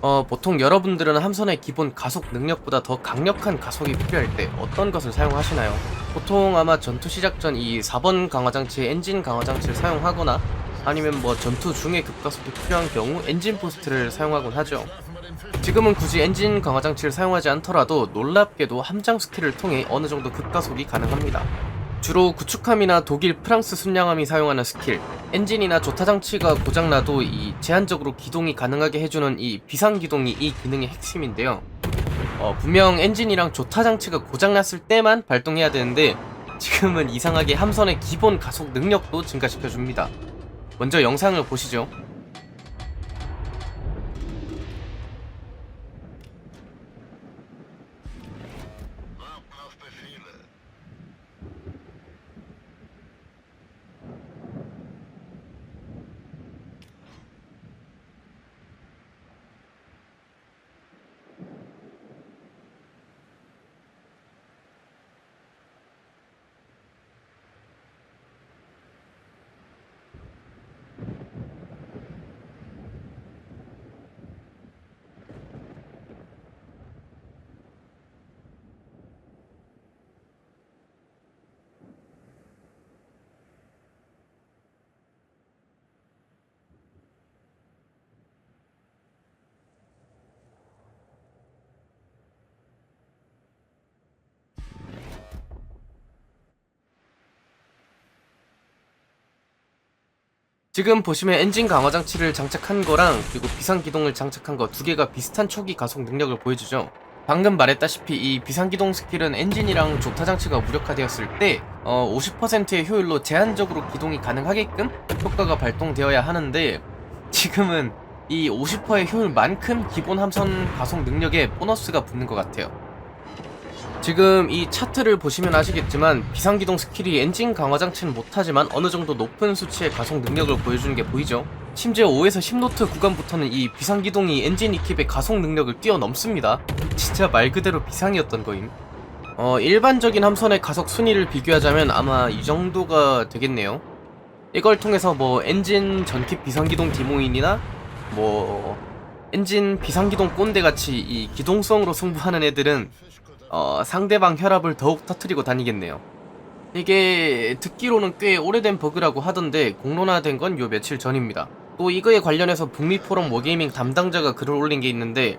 어, 보통 여러분들은 함선의 기본 가속 능력보다 더 강력한 가속이 필요할 때 어떤 것을 사용하시나요? 보통 아마 전투 시작 전 이 4번 강화장치 엔진 강화장치를 사용하거나 아니면 뭐 전투 중에 급가속이 필요한 경우 엔진 부스트를 사용하곤 하죠. 지금은 굳이 엔진 강화장치를 사용하지 않더라도 놀랍게도 함장 스킬을 통해 어느 정도 급가속이 가능합니다. 주로 구축함이나 독일, 프랑스 순양함이 사용하는 스킬, 엔진이나 조타 장치가 고장나도 이 제한적으로 기동이 가능하게 해주는 이 비상 기동이 이 기능의 핵심인데요. 어, 분명 엔진이랑 조타 장치가 고장났을 때만 발동해야 되는데 지금은 이상하게 함선의 기본 가속 능력도 증가시켜줍니다. 먼저 영상을 보시죠. 지금 보시면 엔진 강화 장치를 장착한 거랑 그리고 비상 기동을 장착한 거 두 개가 비슷한 초기 가속 능력을 보여주죠. 방금 말했다시피 이 비상 기동 스킬은 엔진이랑 조타 장치가 무력화되었을 때 어, 50%의 효율로 제한적으로 기동이 가능하게끔 효과가 발동되어야 하는데 지금은 이 50%의 효율만큼 기본 함선 가속 능력에 보너스가 붙는 것 같아요. 지금 이 차트를 보시면 아시겠지만 비상기동 스킬이 엔진 강화 장치는 못하지만 어느 정도 높은 수치의 가속 능력을 보여주는 게 보이죠? 심지어 5에서 10노트 구간부터는 이 비상기동이 엔진 이킵의 가속 능력을 뛰어넘습니다. 진짜 말 그대로 비상이었던 거임. 어, 일반적인 함선의 가속 순위를 비교하자면 아마 이 정도가 되겠네요. 이걸 통해서 뭐 엔진 전킵 비상기동 디모인이나 뭐 엔진 비상기동 꼰대 같이 이 기동성으로 승부하는 애들은 어, 상대방 혈압을 더욱 터트리고 다니겠네요. 이게 듣기로는 꽤 오래된 버그라고 하던데 공론화된 건 요 며칠 전입니다. 또 이거에 관련해서 북미 포럼 워게이밍 담당자가 글을 올린 게 있는데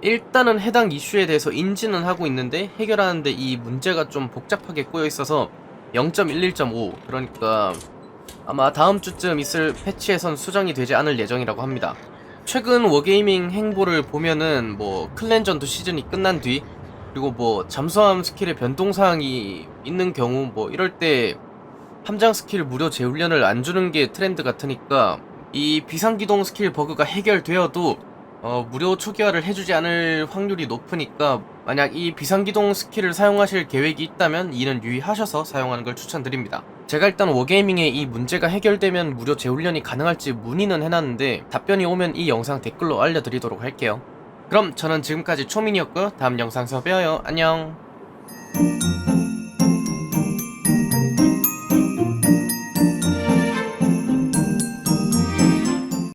일단은 해당 이슈에 대해서 인지는 하고 있는데 해결하는데 이 문제가 좀 복잡하게 꼬여 있어서 0.11.5 그러니까 아마 다음 주쯤 있을 패치에선 수정이 되지 않을 예정이라고 합니다. 최근 워게이밍 행보를 보면은 뭐 클랜전도 시즌이 끝난 뒤 그리고 뭐 잠수함 스킬의 변동사항이 있는 경우 뭐 이럴 때 함장 스킬 무료 재훈련을 안 주는 게 트렌드 같으니까 이 비상기동 스킬 버그가 해결되어도 어, 무료 초기화를 해주지 않을 확률이 높으니까 만약 이 비상기동 스킬을 사용하실 계획이 있다면 이는 유의하셔서 사용하는 걸 추천드립니다. 제가 일단 워게이밍에 이 문제가 해결되면 무료 재훈련이 가능할지 문의는 해놨는데 답변이 오면 이 영상 댓글로 알려드리도록 할게요. 그럼 저는 지금까지 초민이었고요. 다음 영상에서 봬요. 안녕.